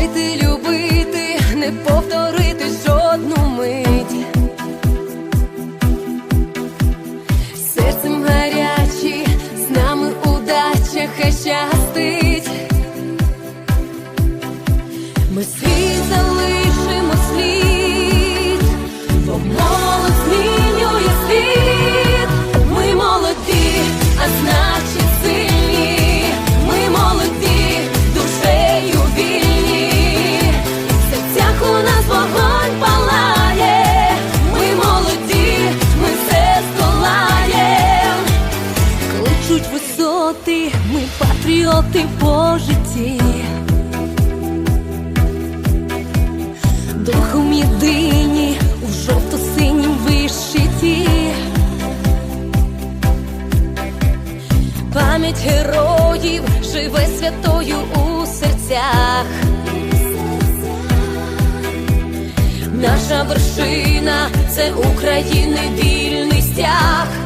жити, любити, не повторити жодну мить. Серцем гарячі, з нами удача хай щастить. Ми світ залишимо слід. Бо вершина це України вільний стяг.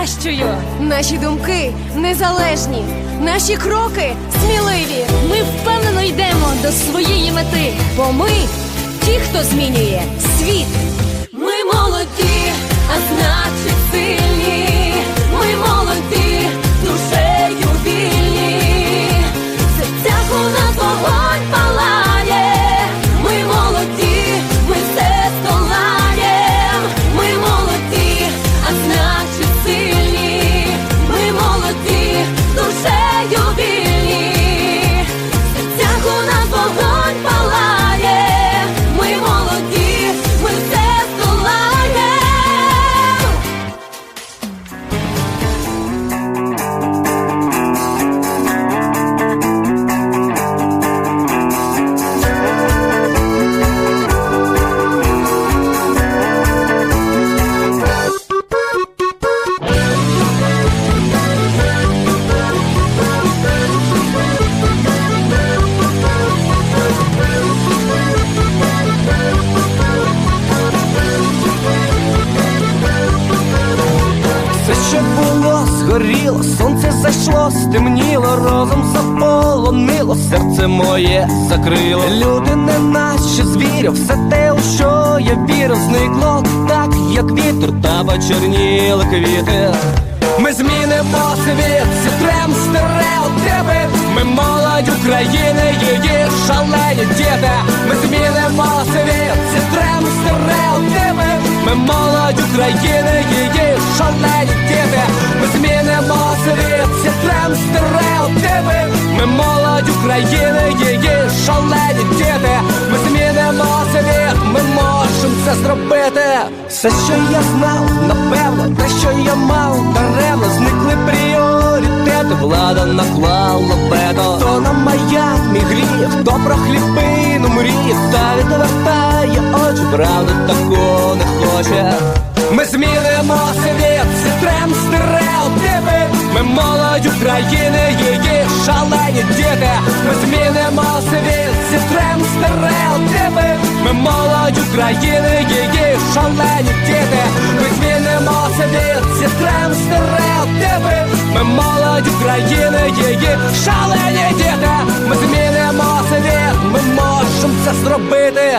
Кращою. Наші думки незалежні, наші кроки сміливі. Ми впевнено йдемо до своєї мети, Бо ми ті, хто змінює світ. Ми молоді, а значить сильні. Стемніло, розум заполонило, серце моє закрило. Люди не наче звірів, все те, у що я вірив, зникло так, як вітер, та почерніли квіти. Ми змінимо світ, зітрем стереотипи Ми молодь України, її шалені діти Ми України, її шалені діти Ми змінимо світ, ми можемо це зробити. Все, що я знав, напевно, те, що я мав, даремно зникли пріоритети, влада наклала вето. Хто на маяк мій гріх, хто про хлібину мріє, та відвертає очі, правда такого не хоче. Ми змінимо світ, зітрем стереотипи Ми молодь України, її шалені діти. Ми змінимо світ, зітрем стереотипи Ми молодь України, її шалені діти. Ми змінимо світ, зітрем стереотипи Ми молодь України, її шалені діти. Ми змінимо світ, ми можемо це зробити.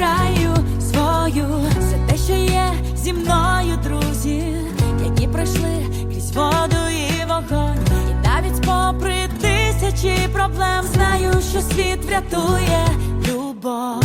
обираю свою, за те, що є зі мною друзі, які пройшли крізь воду і вогонь, і навіть попри тисячі проблем знаю, що світ врятує любов.